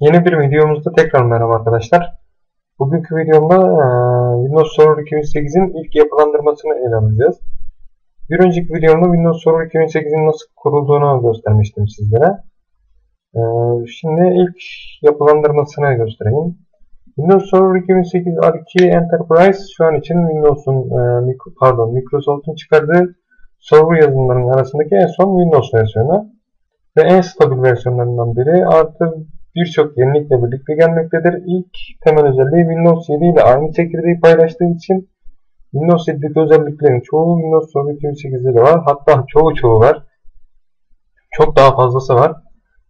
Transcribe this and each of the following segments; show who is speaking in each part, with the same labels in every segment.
Speaker 1: Yeni bir videomuzda tekrar merhaba arkadaşlar. Bugünkü videomda Windows Server 2008'in ilk yapılandırmasını ele alacağız. Bir önceki videomda Windows Server 2008'in nasıl kurulduğunu göstermiştim sizlere. Şimdi ilk yapılandırmasını göstereyim. Windows Server 2008 R2 Enterprise şu an için Windows'un pardon Microsoft'un çıkardığı server yazılımlarının arasındaki en son Windows versiyonu ve en stabil versiyonlarından biri artı birçok yenilikle birlikte gelmektedir. İlk temel özelliği Windows 7 ile aynı çekirdeği paylaştığı için Windows 7'deki özelliklerin çoğu Windows Server 2008'de de var. Hatta çoğu çoğu var. Çok daha fazlası var.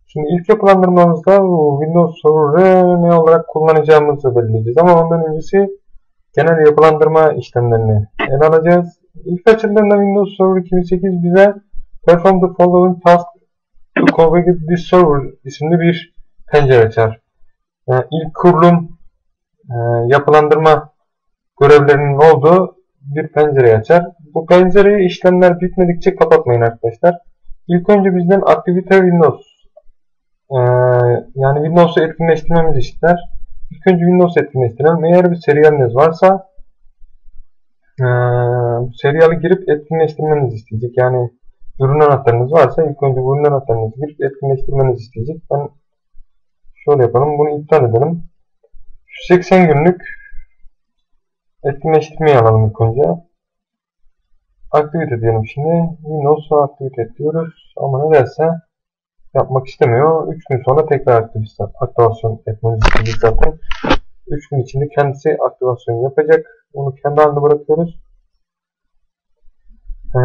Speaker 1: Şimdi ilk yapılandırmamızda Windows Server'ı ne olarak kullanacağımızı belirleyeceğiz. Ama ondan öncesi genel yapılandırma işlemlerini ele alacağız. İlk açıldığında Windows Server 2008 bize Perform the following task to configure this server isimli bir pencere açar. Yani ilk kurulum e, yapılandırma görevlerinin olduğu bir pencere açar. Bu pencereyi işlemler bitmedikçe kapatmayın arkadaşlar. İlk önce bizden aktivite Windows e, yani Windows'u etkinleştirmemizi ister. İlk önce Windows etkinleştirelim. Eğer bir serialiniz varsa e, serialı girip etkinleştirmenizi isteyecek. Yani ürün anahtarınız varsa ilk önce bu ürün anahtarınızı girip etkinleştirmenizi isteyecek. Ben Şöyle yapalım. Bunu iptal edelim. 80 günlük etkinleştirmeyi alalım ilk önce. Aktivite diyelim şimdi. Windows aktivite diyoruz. Ama nedense yapmak istemiyor. 3 gün sonra tekrar aktivasyon etmemiz isteyecek zaten. 3 gün içinde kendisi aktivasyon yapacak. Onu kendi halinde bırakıyoruz. Ee,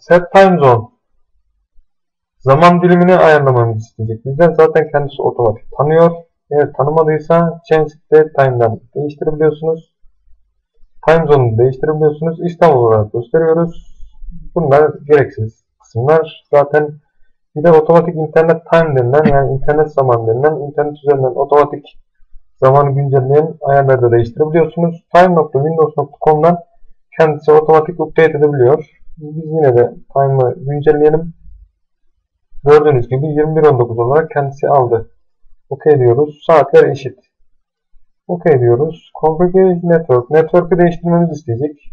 Speaker 1: set time zone Zaman dilimini ayarlamamızı isteyecek. Bizden zaten kendisi otomatik tanıyor. Eğer tanımadıysa Change Time'dan değiştirebiliyorsunuz. Time Zone'u değiştirebiliyorsunuz. İstanbul olarak gösteriyoruz. Bunlar gereksiz kısımlar. Zaten bir de otomatik internet time denilen yani internet zaman denilen internet üzerinden otomatik zamanı güncelleyen ayarları da değiştirebiliyorsunuz. Time.windows.com'dan kendisi otomatik update edebiliyor. Biz yine de time'ı güncelleyelim. Gördüğünüz gibi 21.19 olarak kendisi aldı. OK diyoruz. Saatler eşit. OK diyoruz. Configure Network. Network'ı değiştirmemizi isteyecek.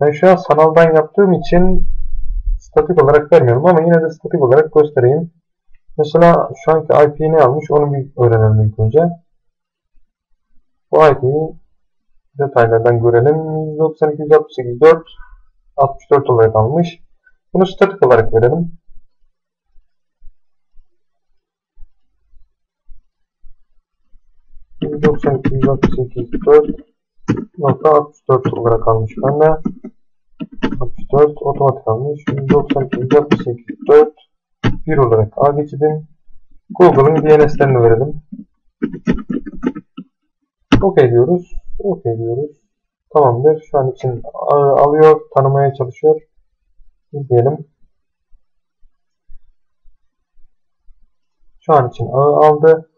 Speaker 1: Ben şu an sanaldan yaptığım için statik olarak vermiyorum ama yine de statik olarak göstereyim. Mesela şu anki IP'yi ne almış onu bir öğrenelim ilk önce. Bu IP'yi detaylardan görelim. 192.168.4 64 olarak almış. Bunu statik olarak verelim. 192.168.4.64 olarak almış bende. 64 otomatik almış. 192.168.4 1 olarak A geçidin. Google'ın DNS'lerini verelim. OK diyoruz. OK diyoruz. Tamamdır. Şu an için alıyor, tanımaya çalışıyor. İzleyelim. Şu an için ağı aldı.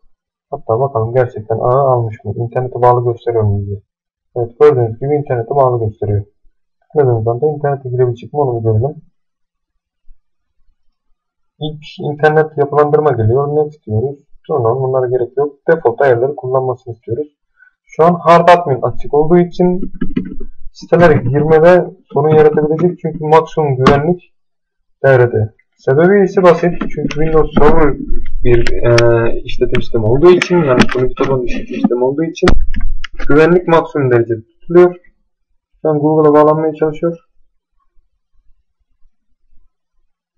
Speaker 1: Hatta bakalım gerçekten ağı almış mı? İnternete bağlı gösteriyor mu bize? Evet gördüğünüz gibi internete bağlı gösteriyor. Tıkladığımızdan da internete girebilecek mi onu bir görelim. İlk internet yapılandırma geliyor. Next diyoruz. Sonra bunlara gerek yok. Default ayarları kullanmasını istiyoruz. Şu an hard admin açık olduğu için sitelere girmede sorun yaratabilecek. Çünkü maksimum güvenlik devrede. Sebebi ise basit. Çünkü Windows Server bir e, işletim sistemi olduğu için yani sunucu tabanlı işletim sistemi olduğu için güvenlik maksimum derecede tutuluyor. Şu an Google'a bağlanmaya çalışıyor.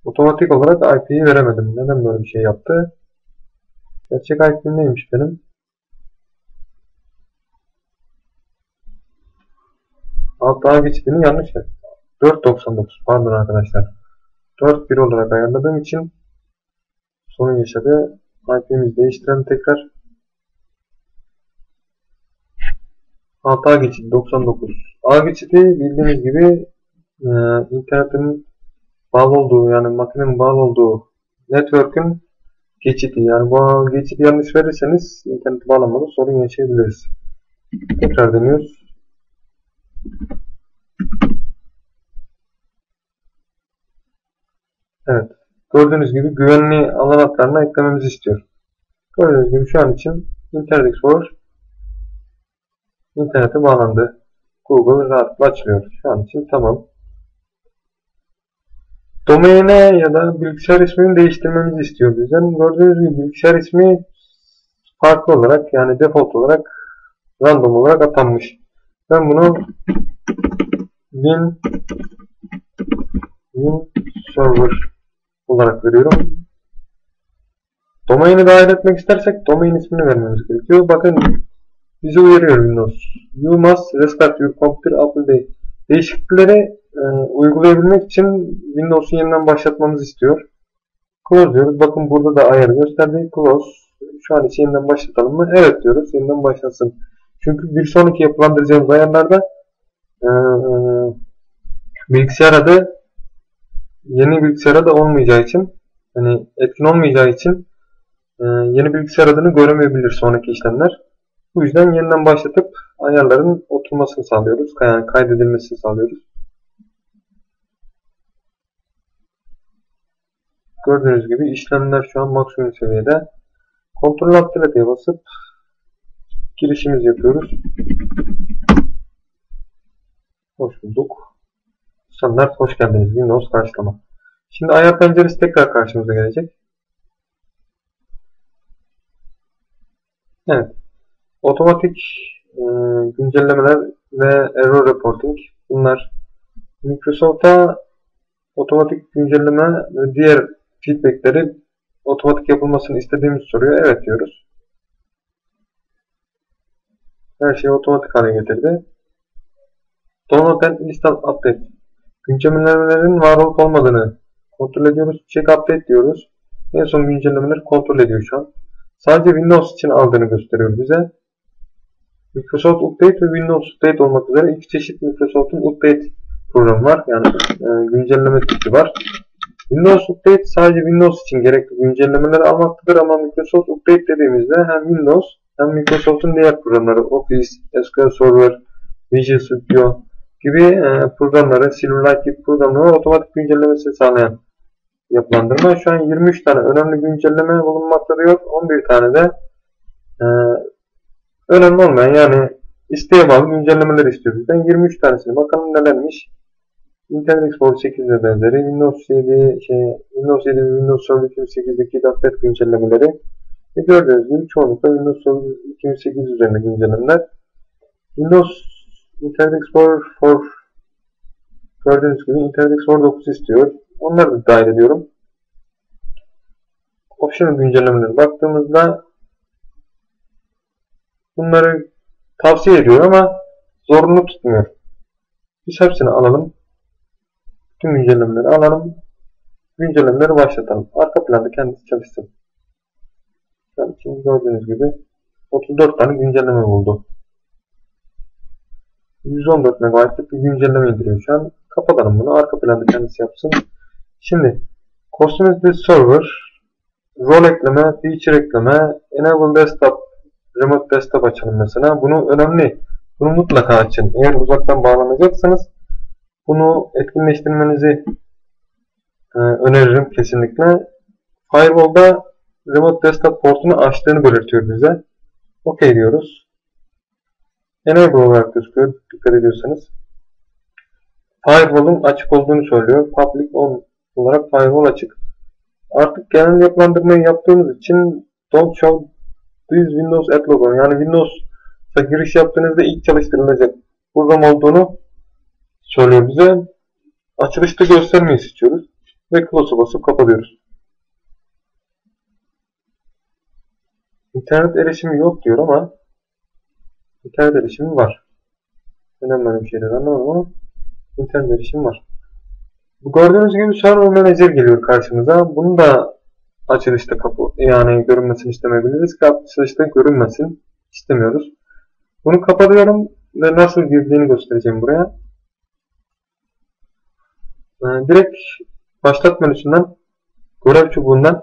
Speaker 1: Otomatik olarak IP'yi veremedim. Neden böyle bir şey yaptı? Gerçek IP'm neymiş benim? Alt daha geçtiğini yanlış ver. 4.99 pardon arkadaşlar. 4.1 olarak ayarladığım için sorun yaşadı. IP'mizi değiştirelim tekrar. Hata geçidi 99. A geçidi bildiğiniz gibi e, internetin bağlı olduğu yani makinenin bağlı olduğu network'ün geçidi. Yani bu geçidi yanlış verirseniz internet bağlamada sorun yaşayabiliriz. Tekrar deniyoruz. Evet. Gördüğünüz gibi güvenli alan hatlarına eklememizi istiyor. Gördüğünüz gibi şu an için Internet Explorer internete bağlandı. Google rahatlıkla açılıyor. Şu an için tamam. Domaine ya da bilgisayar ismini değiştirmemizi istiyor bizden. Gördüğünüz gibi bilgisayar ismi farklı olarak yani default olarak random olarak atanmış. Ben bunu win win server olarak veriyorum. Domaini dahil etmek istersek domain ismini vermemiz gerekiyor. Bakın bizi uyarıyor Windows. You must restart your computer day. Değişiklikleri e, uygulayabilmek için Windows'u yeniden başlatmamızı istiyor. Close diyoruz. Bakın burada da ayarı gösterdi. Close. Şu an için yeniden başlatalım mı? Evet diyoruz. Yeniden başlasın. Çünkü bir sonraki yapılandıracağımız ayarlarda e, e, bilgisayar adı yeni bilgisayar adı olmayacağı için hani etkin olmayacağı için e, yeni bilgisayar adını göremeyebilir sonraki işlemler. Bu yüzden yeniden başlatıp ayarların oturmasını sağlıyoruz. Yani kaydedilmesini sağlıyoruz. Gördüğünüz gibi işlemler şu an maksimum seviyede. Kontrol Alt diye basıp girişimizi yapıyoruz. Hoş bulduk. Standart hoş geldiniz. Windows karşılama. Şimdi ayar penceresi tekrar karşımıza gelecek. Evet. Otomatik e, güncellemeler ve error reporting. Bunlar Microsoft'a otomatik güncelleme ve diğer feedbackleri otomatik yapılmasını istediğimiz soruyor. Evet diyoruz. Her şeyi otomatik hale getirdi. Download and install update. Güncellemelerin var olup olmadığını kontrol ediyoruz. Check update diyoruz. En son güncellemeleri kontrol ediyor şu an. Sadece Windows için aldığını gösteriyor bize. Microsoft Update ve Windows Update olmak üzere iki çeşit Microsoft'un Update programı var. Yani e, güncelleme tipi var. Windows Update sadece Windows için gerekli güncellemeleri almaktadır ama Microsoft Update dediğimizde hem Windows hem Microsoft'un diğer programları Office, SQL Server, Visual Studio gibi e, programları, Silverlight gibi programları otomatik güncellemesini sağlayan yapılandırma. Şu an 23 tane önemli güncelleme bulunmakta diyor. 11 tane de e, önemli olmayan yani isteğe bağlı güncellemeler istiyor bizden. 23 tanesini bakalım nelermiş. Internet Explorer 8 ve benzeri, Windows 7, şey, Windows 7 ve Windows Server 2008'deki .NET güncellemeleri ve gördüğünüz gibi çoğunlukla Windows Server 2008 üzerinde güncellemeler. Windows Internet Explorer 4 gördüğünüz gibi Internet Explorer 9 istiyor. Onları da dahil ediyorum. Optional güncellemeleri baktığımızda bunları tavsiye ediyor ama zorunlu tutmuyor. Biz hepsini alalım. Tüm güncellemeleri alalım. Güncellemeleri başlatalım. Arka planda kendisi çalışsın. Yani şimdi gördüğünüz gibi 34 tane güncelleme buldu. 114 MB'lık bir güncelleme indiriyor şu an. Kapatalım bunu. Arka planda kendisi yapsın. Şimdi Customize Server Rol ekleme, feature ekleme, Enable Desktop, Remote Desktop açalım mesela. Bunu önemli. Bunu mutlaka açın. Eğer uzaktan bağlanacaksanız bunu etkinleştirmenizi e, öneririm kesinlikle. Firewall'da Remote Desktop portunu açtığını belirtiyor bize. OK diyoruz. Enable olarak gözüküyor. Dikkat ediyorsanız. Firewall'un açık olduğunu söylüyor. Public on olarak firewall açık. Artık genel yapılandırmayı yaptığımız için don't show this Windows at logo. Yani Windows'a giriş yaptığınızda ilk çalıştırılacak program olduğunu söylüyor bize. Açılışta göstermeyi istiyoruz. Ve close'a basıp kapatıyoruz. İnternet erişimi yok diyor ama internet erişimi var. Böyle bir şeyler anlamadım ama internet erişimi var. Bu gördüğünüz gibi Server Manager geliyor karşımıza. Bunu da açılışta kapı yani görünmesini istemeyebiliriz ki açılışta görünmesin istemiyoruz. Bunu kapatıyorum ve nasıl girdiğini göstereceğim buraya. Ee, direkt başlat menüsünden görev çubuğundan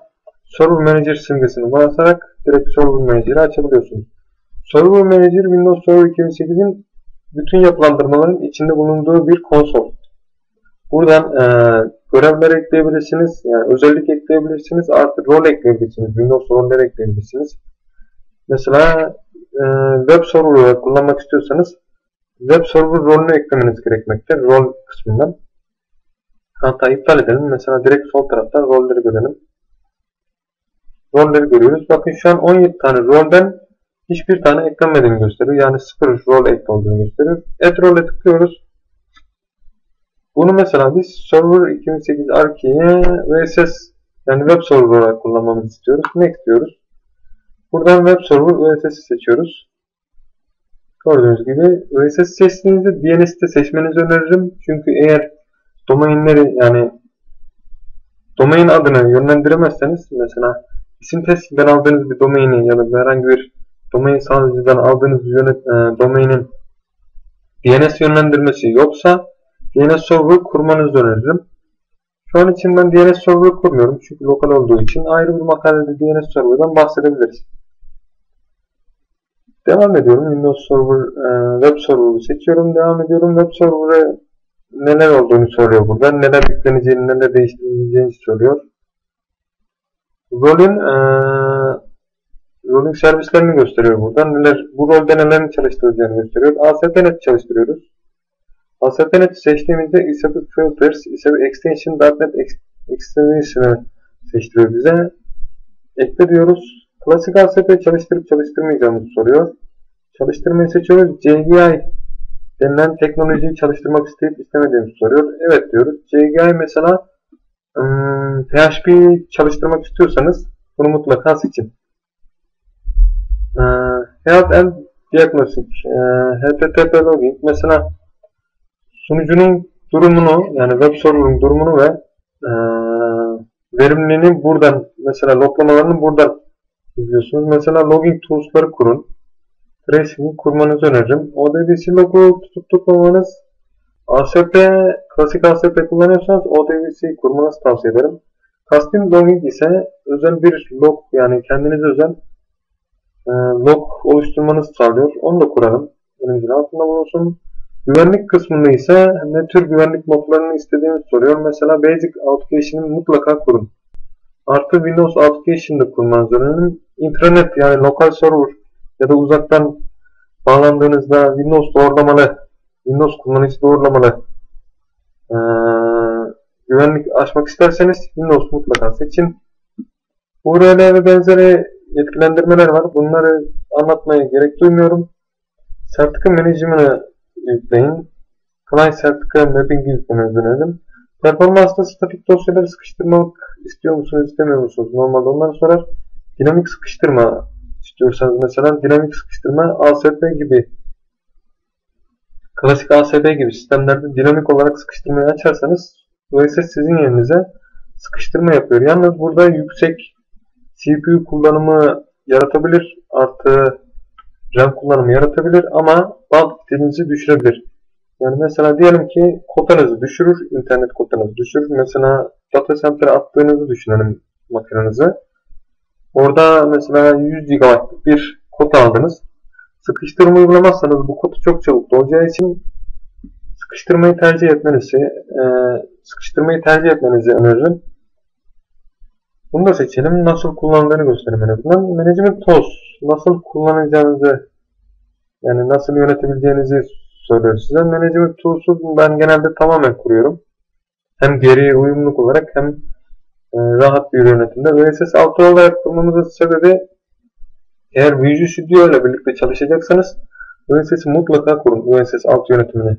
Speaker 1: Server Manager simgesini basarak direkt Server Manager'ı açabiliyorsunuz. Server Manager Windows Server 2008'in bütün yapılandırmaların içinde bulunduğu bir konsol. Buradan e, görevler ekleyebilirsiniz. Yani özellik ekleyebilirsiniz. Artı rol ekleyebilirsiniz. Windows roller ekleyebilirsiniz. Mesela e, web server olarak kullanmak istiyorsanız web server rolünü eklemeniz gerekmekte. Rol kısmından. Hatta iptal edelim. Mesela direkt sol taraftan rolleri görelim. Rolleri görüyoruz. Bakın şu an 17 tane rolden hiçbir tane eklenmediğini gösteriyor. Yani sıfır rol ekli olduğunu gösteriyor. Add role'e tıklıyoruz. Bunu mesela biz Server 2008 Archi'ye VSS yani web server olarak kullanmamızı istiyoruz. Next diyoruz. Buradan web server VSS'i seçiyoruz. Gördüğünüz gibi VSS seçtiğinizde DNS'de seçmenizi öneririm. Çünkü eğer domainleri yani domain adını yönlendiremezseniz mesela isim testinden aldığınız bir domaini ya da herhangi bir domain sağlayıcıdan aldığınız yönet, e, domainin DNS yönlendirmesi yoksa DNS server kurmanızı öneririm. Şu an için ben DNS server kurmuyorum çünkü lokal olduğu için ayrı bir makalede DNS server'dan bahsedebiliriz. Devam ediyorum. Windows Server, e, Web Server'ı seçiyorum. Devam ediyorum. Web Server'ı neler olduğunu soruyor burada. Neler yükleneceğini, neler değiştirileceğini soruyor. Rolün e, rolün servislerini gösteriyor burada. Neler, bu rolde nelerin çalıştıracağını gösteriyor. ASP.NET çalıştırıyoruz. ASP.NET seçtiğimizde ISAP Filters, ISAP Extension.NET Extension'ı seçtiriyor bize. Ekle diyoruz. Klasik ASP çalıştırıp çalıştırmayacağımızı soruyor. Çalıştırmayı seçiyoruz. CGI denilen teknolojiyi çalıştırmak isteyip istemediğimizi soruyor. Evet diyoruz. CGI mesela ım, PHP çalıştırmak istiyorsanız bunu mutlaka seçin. Ee, Health and Diagnostic e, HTTP Login mesela sunucunun durumunu yani web server'ın durumunu ve e, verimliliğini buradan mesela loglamalarını buradan izliyorsunuz. Mesela login tools'ları kurun. Tracing'i kurmanızı öneririm. ODBC logo tutup tutmamanız ASP, klasik ASP kullanıyorsanız ODBC'yi kurmanızı tavsiye ederim. Custom logging ise özel bir log yani kendinize özel e, log oluşturmanızı sağlıyor. Onu da kuralım. Elimizin altında bulunsun. Güvenlik kısmında ise ne tür güvenlik modlarını istediğimizi soruyor. Mesela Basic Authentication'ı mutlaka kurun. Artı Windows Authentication'da kurmanızı öneririm. Intranet yani lokal server ya da uzaktan bağlandığınızda Windows doğrulamalı, Windows kullanıcı doğrulamalı ee, güvenlik açmak isterseniz Windows mutlaka seçin. URL ve benzeri yetkilendirmeler var. Bunları anlatmaya gerek duymuyorum. Sertifika Management'ı yükleyin. Client Sertifika Mapping'i yüklemenizi öneririm. Performansta statik dosyaları sıkıştırmak istiyor musunuz, istemiyor musunuz? Normalde onları sorar. Dinamik sıkıştırma istiyorsanız mesela dinamik sıkıştırma ASP gibi klasik ASP gibi sistemlerde dinamik olarak sıkıştırmayı açarsanız VSS sizin yerinize sıkıştırma yapıyor. Yalnız burada yüksek CPU kullanımı yaratabilir artı RAM kullanımı yaratabilir ama band dilinizi düşürebilir. Yani mesela diyelim ki kotanızı düşürür, internet kotanızı düşürür. Mesela data center'a attığınızı düşünelim makinenizi. Orada mesela 100 GB bir kota aldınız. Sıkıştırma uygulamazsanız bu kodu çok çabuk dolacağı için sıkıştırmayı tercih etmenizi, sıkıştırmayı tercih etmenizi öneririm. Bunu da seçelim. Nasıl kullandığını göstereyim en azından. Management Tools. Nasıl kullanacağınızı yani nasıl yönetebileceğinizi söylüyor size. Management Tools'u ben genelde tamamen kuruyorum. Hem geri uyumluluk olarak hem e, rahat bir yönetimde. VSS 6 olarak kurmamızın sebebi eğer Visual Studio ile birlikte çalışacaksanız VSS'i mutlaka kurun. VSS 6 yönetimini.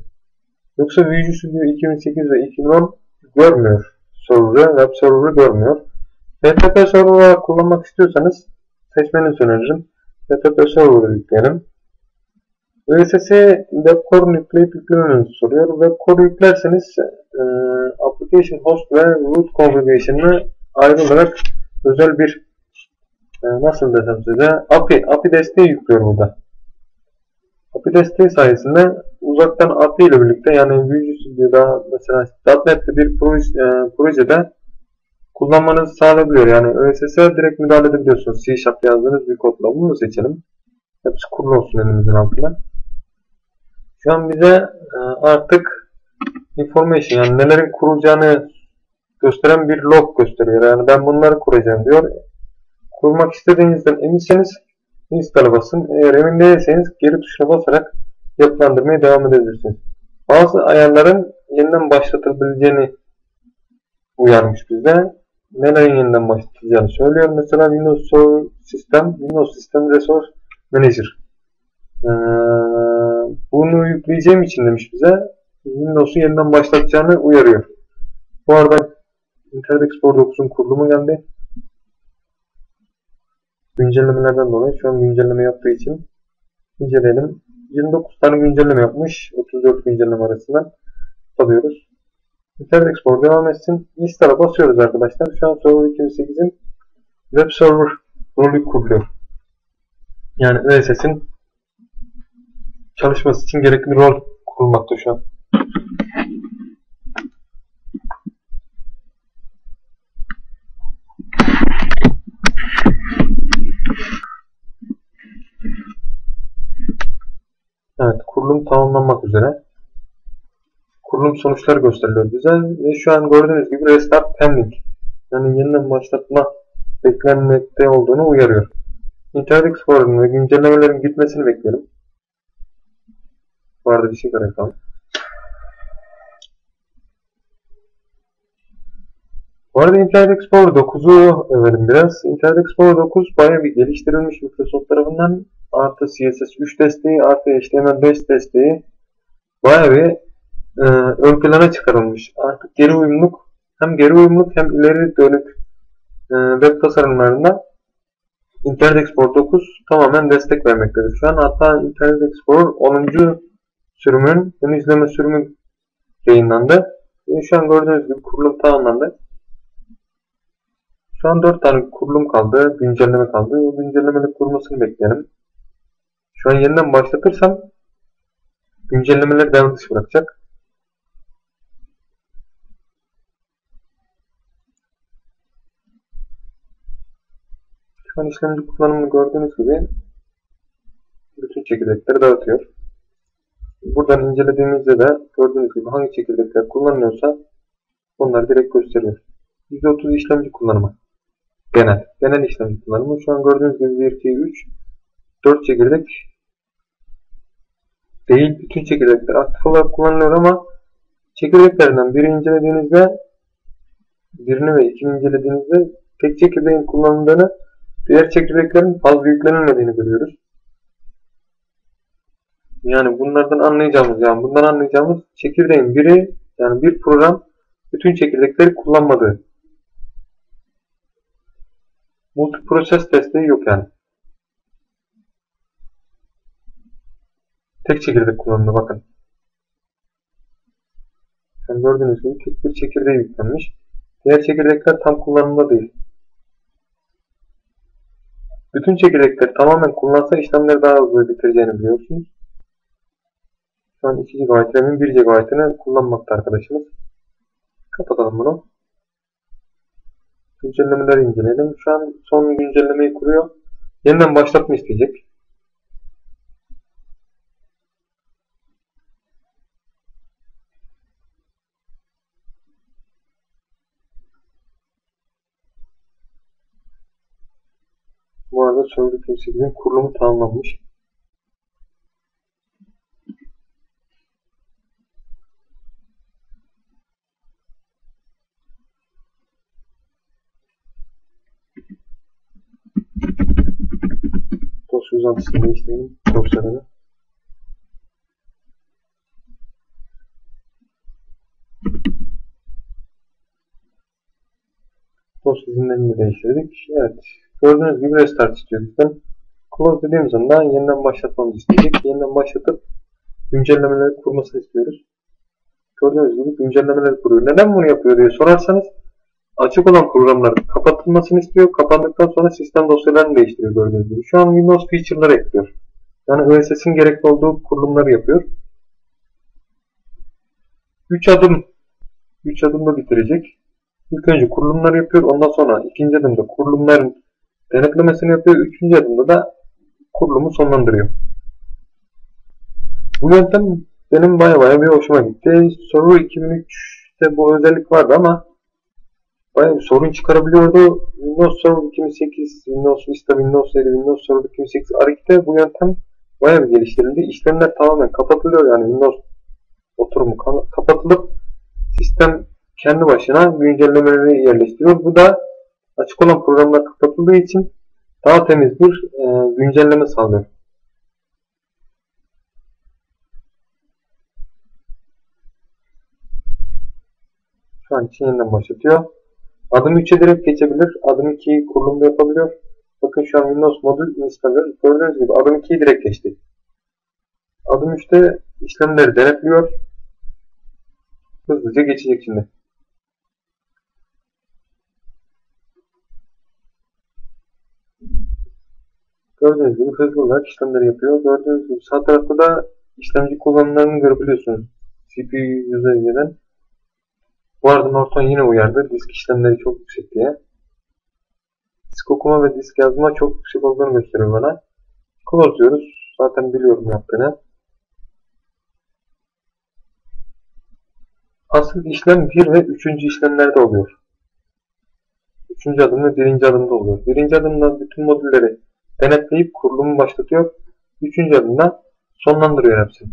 Speaker 1: Yoksa Visual Studio 2008 ve 2010 görmüyor. Server'ı, web server'ı görmüyor. FTP server olarak kullanmak istiyorsanız seçmenizi öneririm. FTP server'ı yükleyelim. VSS'e webcore yükleyip yüklememenizi soruyor. Webcore yüklerseniz e, application host ve root configuration'ı ayrı olarak özel bir e, nasıl desem size API, API desteği yüklüyor burada. API desteği sayesinde uzaktan API ile birlikte yani Visual Studio'da mesela .NET'te bir proje, e, projede kullanmanızı sağlayabiliyor. Yani ÖSS'e direkt müdahale edebiliyorsunuz. C Sharp yazdığınız bir kodla. Bunu seçelim. Hepsi kurulu olsun elimizin altında. Şu an bize e, artık information yani nelerin kurulacağını gösteren bir log gösteriyor. Yani ben bunları kuracağım diyor. Kurmak istediğinizden eminseniz install'a basın. Eğer emin değilseniz geri tuşuna basarak yapılandırmaya devam edebilirsiniz. Bazı ayarların yeniden başlatılabileceğini uyarmış bize. Nelerin yeniden başlatılacağını söylüyor. Mesela Windows System, Windows System Resource Manager. Ee, bunu yükleyeceğim için demiş bize Windows'u yeniden başlatacağını uyarıyor. Bu arada Internet Explorer 9'un kurulumu geldi. Güncellemelerden dolayı şu an güncelleme yaptığı için inceleyelim. 29 tane güncelleme yapmış. 34 güncelleme arasından alıyoruz. Internet Explorer devam etsin. Install'a basıyoruz arkadaşlar. Şu an Server 2008'in web server rolü kuruluyor. Yani OSS'in çalışması için gerekli rol kurulmakta şu an. Evet, kurulum tamamlanmak üzere. Kurulum sonuçları gösteriliyor bize ve şu an gördüğünüz gibi restart pending. Yani yeniden başlatma beklenmekte olduğunu uyarıyor. Internet Explorer'ın ve güncellemelerin gitmesini bekleyelim. Bu arada bir şey yapalım. Bu arada Internet Explorer 9'u överim biraz. Internet Explorer 9 bayağı bir geliştirilmiş Microsoft tarafından. Artı CSS 3 desteği, artı HTML5 desteği bayağı bir e, ön plana çıkarılmış. Artık geri uyumluk hem geri uyumluk hem ileri dönük e, web tasarımlarında Internet Explorer 9 tamamen destek vermektedir. Şu an hatta Internet Explorer 10. sürümün ön izleme sürümü yayınlandı. Ve şu an gördüğünüz gibi kurulum tamamlandı. Şu an 4 tane kurulum kaldı, güncelleme kaldı. O güncellemenin kurulmasını bekleyelim. Şu an yeniden başlatırsam güncellemeleri devre dışı bırakacak. Şu an işlemci kullanımını gördüğünüz gibi bütün çekirdekleri dağıtıyor. Buradan incelediğimizde de gördüğünüz gibi hangi çekirdekler kullanılıyorsa onları direkt gösteriyor. %30 işlemci kullanımı. Genel. Genel işlemci kullanımı. Şu an gördüğünüz gibi 1, 2, 3, 4 çekirdek değil. Bütün çekirdekler aktif olarak kullanılıyor ama çekirdeklerden biri incelediğinizde birini ve ikini incelediğinizde tek çekirdeğin kullanıldığını diğer çekirdeklerin fazla yüklenilmediğini görüyoruz. Yani bunlardan anlayacağımız yani bundan anlayacağımız çekirdeğin biri yani bir program bütün çekirdekleri kullanmadığı. Multiproses desteği yok yani. Tek çekirdek kullanımı bakın. Yani gördüğünüz gibi tek bir çekirdeği yüklenmiş. Diğer çekirdekler tam kullanımda değil. Bütün çekirdekler tamamen kullansa işlemleri daha hızlı bitireceğini biliyorsunuz. Şu an 2 GB RAM'in 1 GB'ını kullanmakta arkadaşımız. Kapatalım bunu. Güncellemeleri inceleyelim. Şu an son güncellemeyi kuruyor. Yeniden başlatma isteyecek. Arada Server 28'in kurulumu tamamlanmış. Dosya uzantısını değiştirelim. Dosyaları. Dosya izinlerini değiştirdik. Evet. Gördüğünüz gibi restart istiyor bizden. Close dediğimiz anda yeniden başlatmamızı isteyecek. Yeniden başlatıp güncellemeleri kurmasını istiyoruz. Gördüğünüz gibi güncellemeleri kuruyor. Neden bunu yapıyor diye sorarsanız açık olan programların kapatılmasını istiyor. Kapandıktan sonra sistem dosyalarını değiştiriyor gördüğünüz gibi. Şu an Windows feature'ları ekliyor. Yani OSS'in gerekli olduğu kurulumları yapıyor. 3 adım 3 adımda bitirecek. İlk önce kurulumları yapıyor. Ondan sonra ikinci adımda kurulumların denetlemesini yapıyor. Üçüncü adımda da kurulumu sonlandırıyor. Bu yöntem benim baya baya bir hoşuma gitti. Server 2003'te bu özellik vardı ama bayağı bir sorun çıkarabiliyordu. Windows Server 2008, Windows Vista, Windows 7, Windows Server 2008 Aric'te bu yöntem bayağı bir geliştirildi. İşlemler tamamen kapatılıyor yani Windows oturumu kapatılıp sistem kendi başına güncellemeleri yerleştiriyor. Bu da açık olan programlar kapatıldığı için daha temiz bir e, güncelleme sağlıyor. Şu an için yeniden başlatıyor. Adım 3'e direkt geçebilir. Adım 2'yi kurulumda yapabiliyor. Bakın şu an Windows modül installer. Gördüğünüz gibi adım 2'yi direkt geçti. Adım 3'te işlemleri denetliyor. Hızlıca geçecek şimdi. Gördüğünüz gibi hızlı olarak işlemleri yapıyor. Gördüğünüz gibi sağ tarafta da işlemci kullanımlarını görebiliyorsunuz. CPU üzerinden. Bu arada Norton yine uyardı. Disk işlemleri çok yüksek diye. Disk okuma ve disk yazma çok yüksek olduğunu gösteriyor bana. Close diyoruz. Zaten biliyorum yaptığını. Asıl işlem 1 ve 3. işlemlerde oluyor. 3. adım ve 1. adımda oluyor. 1. adımda bütün modülleri denetleyip kurulumu başlatıyor. 3. adımda sonlandırıyor hepsini.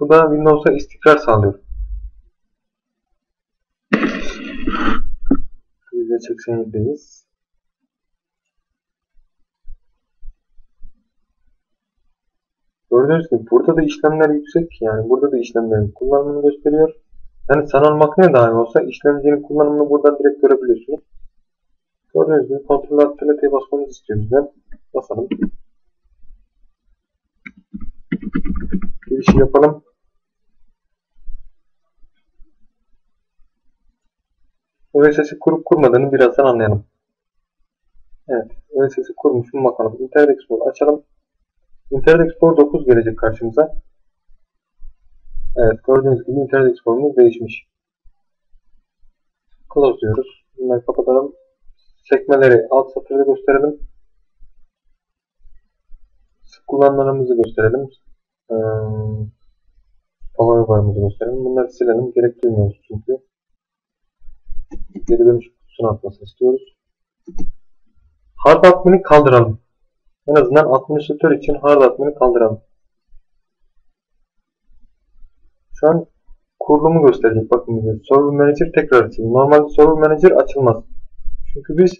Speaker 1: Bu da Windows'a istikrar sağlıyor. %87'deyiz. Gördüğünüz gibi burada da işlemler yüksek. Yani burada da işlemlerin kullanımını gösteriyor. Yani sanal makine dahi olsa işlemcinin kullanımını buradan direkt görebiliyorsunuz. Gördüğünüz gibi kontrol alt plakaya basmamızı istiyor bizden. Basalım. Girişi yapalım. OSS'i kurup kurmadığını birazdan anlayalım. Evet. OSS'i kurmuş mu bakalım. Internet Explorer açalım. Internet Explorer 9 gelecek karşımıza. Evet gördüğünüz gibi Internet Explorer'ımız değişmiş. Close diyoruz. Bunları kapatalım. Sekmeleri alt satırda gösterelim. Sık kullanımlarımızı gösterelim. Ee, favori barımızı gösterelim. Bunları silelim. Gerek duymuyoruz çünkü. Geri dönüş kutusuna atmasını istiyoruz. Hard admin'i kaldıralım. En azından administratör için hard admin'i kaldıralım. Şu an kurulumu gösterecek. Bakın bize. Server Manager tekrar açayım. Normalde Server Manager açılmaz. Çünkü biz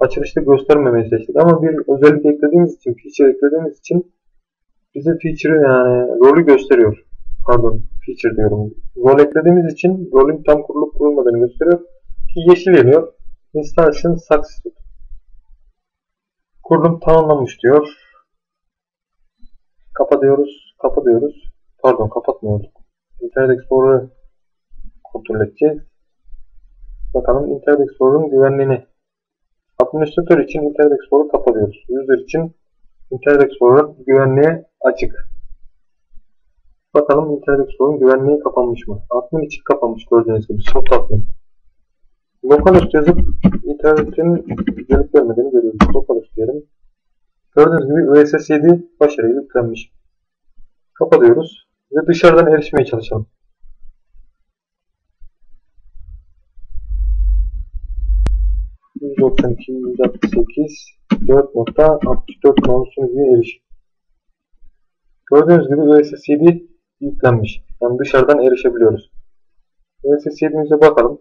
Speaker 1: açılışta göstermemeyi seçtik. Ama bir özellik eklediğimiz için, feature eklediğimiz için bize feature'ı yani rolü gösteriyor. Pardon, feature diyorum. Rol eklediğimiz için rolün tam kurulup kurulmadığını gösteriyor. Ki yeşil yanıyor. Installation successful. Kurulum tamamlanmış diyor. Kapa diyoruz. Kapa diyoruz. Pardon kapatmıyorduk. Internet Explorer'ı kontrol edeceğiz. Bakalım Internet Explorer'ın güvenliğini. Administratör için Internet Explorer'ı kapatıyoruz. User için Internet Explorer güvenliğe açık. Bakalım Internet Explorer'ın güvenliği kapanmış mı? Admin için kapanmış gördüğünüz gibi. Soft admin. Localhost yazıp internetin güvenlik vermediğini görüyoruz. Localhost diyelim. Gördüğünüz gibi USS 7 başarıyla yüklenmiş. Kapatıyoruz ve dışarıdan erişmeye çalışalım. %92, %68, 4.64 mouse'un erişim. Gördüğünüz gibi USS 7 yüklenmiş. Yani dışarıdan erişebiliyoruz. USS 7'mize bakalım.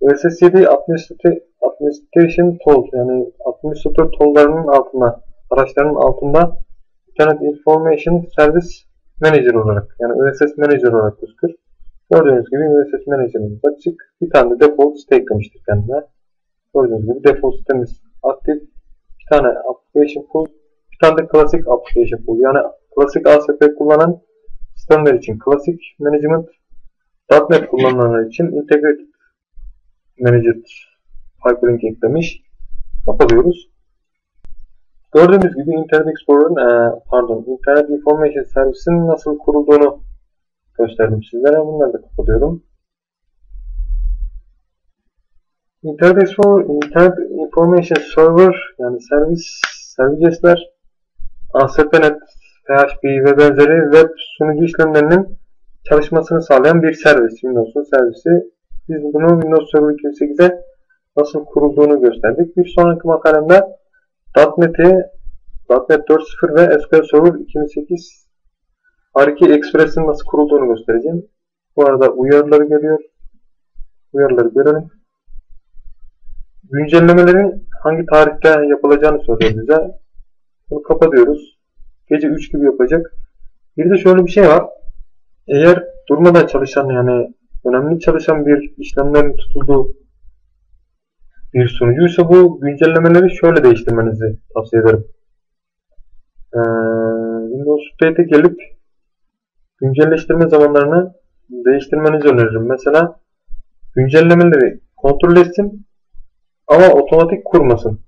Speaker 1: USS 7 Administration Tools yani administratör tool'larının altında, araçlarının altında Internet Information Service Manager olarak yani USS Manager olarak gözükür. Gördüğünüz gibi USS Manager'ımız açık. Bir tane de default site eklemiştik kendine. Gördüğünüz gibi default sitemiz aktif. Bir tane application pool. Bir tane de klasik application pool. Yani klasik ASP kullanan sistemler için klasik management .NET kullananlar için integrated manager pipeline eklemiş. Kapatıyoruz. Gördüğünüz gibi Internet Explorer'ın e, pardon Internet Information Service'in nasıl kurulduğunu gösterdim sizlere. Bunları da kapatıyorum. Internet Explorer, Internet Information Server yani servis, servisler ASP.NET PHP ve benzeri web sunucu işlemlerinin çalışmasını sağlayan bir servis. Windows'un servisi. Biz bunu Windows Server 2008'e nasıl kurulduğunu gösterdik. Bir sonraki makalemde .NET'i .NET 4.0 ve SQL Server 2008 R2 Express'in nasıl kurulduğunu göstereceğim. Bu arada uyarıları geliyor. Uyarıları görelim. Güncellemelerin hangi tarihte yapılacağını soruyor bize. Bunu kapatıyoruz. Gece 3 gibi yapacak. Bir de şöyle bir şey var. Eğer durmadan çalışan yani önemli çalışan bir işlemlerin tutulduğu bir sunucuysa bu güncellemeleri şöyle değiştirmenizi tavsiye ederim. Ee, Windows Update'e gelip güncelleştirme zamanlarını değiştirmenizi öneririm. Mesela güncellemeleri kontrol etsin ama otomatik kurmasın.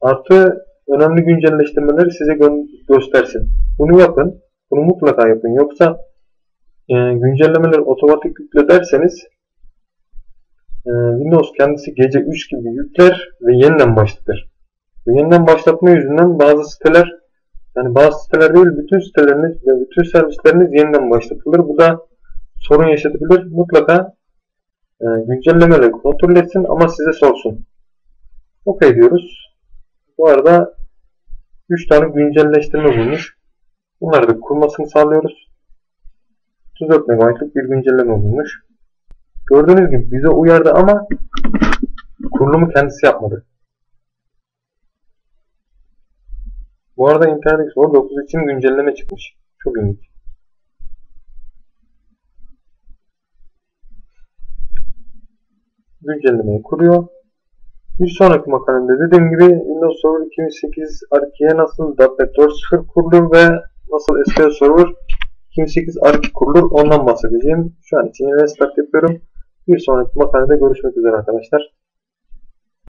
Speaker 1: Artı önemli güncelleştirmeleri size gö göstersin. Bunu yapın. Bunu mutlaka yapın. Yoksa e, güncellemeleri otomatik yükle derseniz Windows kendisi gece 3 gibi yükler ve yeniden başlatır. Ve yeniden başlatma yüzünden bazı siteler yani bazı siteler değil bütün siteleriniz ve bütün servisleriniz yeniden başlatılır. Bu da sorun yaşatabilir. Mutlaka e, güncellemeleri kontrol etsin ama size sorsun. OK diyoruz. Bu arada 3 tane güncelleştirme bulmuş. Bunları da kurmasını sağlıyoruz. 34 MB'lık bir güncelleme bulmuş. Gördüğünüz gibi bize uyardı ama kurulumu kendisi yapmadı. Bu arada Internet Explorer 9 için güncelleme çıkmış. Çok ilginç. Güncellemeyi kuruyor. Bir sonraki makalemde dediğim gibi Windows Server 2008 R2'ye nasıl .NET 4.0 kurulur ve nasıl SQL Server 2008 R2 kurulur ondan bahsedeceğim. Şu an için restart yapıyorum. Bir sonraki makalede görüşmek üzere arkadaşlar.